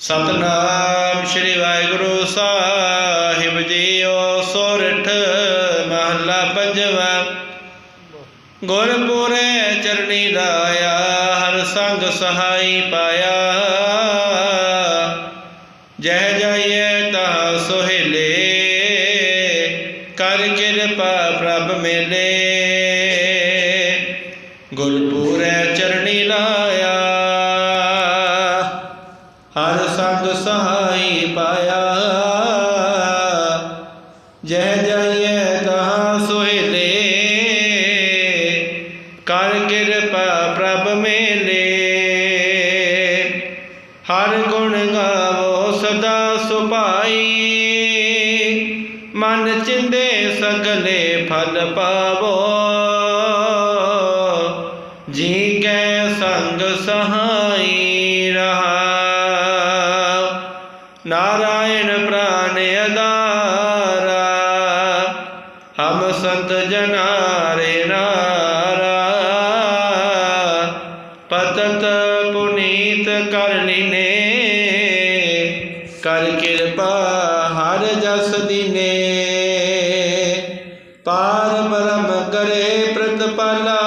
ਸਤਨਾਮ ਸ੍ਰੀ ਵਾਹਿਗੁਰੂ ਸਾਹਿਬ ਜੀਓ ਸੋਰਠ ਮਹਲਾ ਪੰਜਵਾ। ਗੁਰਪੁਰੇ ਚਰਣੀ ਲਾਇਆ, ਹਰ ਸੰਗ ਸਹਾਈ ਪਾਇਆ। ਜਹ ਜਾਈਏ ਤਾ ਸੁਹੇਲੇ, ਕਰ ਕਿਰਪਾ ਪ੍ਰਭ ਮੇਲੇ। ਗੁਰਪੁਰੇ ਚਰਣੀ ਲਾਇਆ ਸੰਗ ਸਹਾਈ ਪਾਇਆ। ਜਹ ਜਾਈਏ ਤਹਾਂ ਸੁਹੇਲੇ ਕਰ ਕਿਰਪਾ ਪ੍ਰਭ ਮੇਲੇ। ਹਰ ਗੁਣ ਗਾਵੋ ਸਦਾ ਸੁਭਾਈ। ਮਨ ਚਿੰਦੇ ਸਗਲੇ ਫਲ ਪਾਵੋ। ਜੀ ਕੈ ਸੰਗ ਸਹਾਈ ਰਹਾ ਨਾਰਾਇਣ ਪ੍ਰਾਨ ਅਦਾਰਾ ਹਮ ਸੰਤ ਜਨਾਰੇ ਨਾਰਾ। ਪਤਤ ਪੁਨੀਤ ਕਰ ਨੇ ਕਰ ਕਿਰਪਾ ਹਰ ਜਸ ਦੀਨੇ। ਪਾਰ ਬ੍ਰਹਮ ਕਰੇ ਪ੍ਰਤਪਾਲਾ,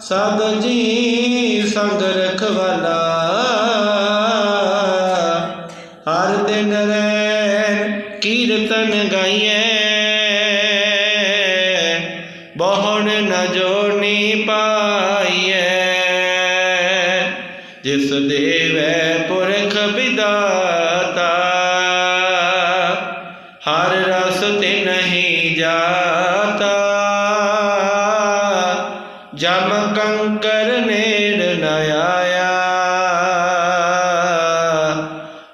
ਸਦ ਜੀ ਸੰਗ ਰਖਵਾਲਾ। ਦਿਨ ਰੈਨ ਕੀਰਤਨ ਗਾਈਐ। ਬਹੁਣ ਨ ਜੋਨੀ ਪਾਈਐ। ਜਿਸ ਦੇਵੈ ਪੁਰਖ ਵਿਦਾਤਾ, ਹਰ ਰਸ ਤੇ ਨਹੀਂ ਜਾਤਾ। ਜਮ ਕੰਕਰ ਨੇੜ ਨ ਆਇਆ।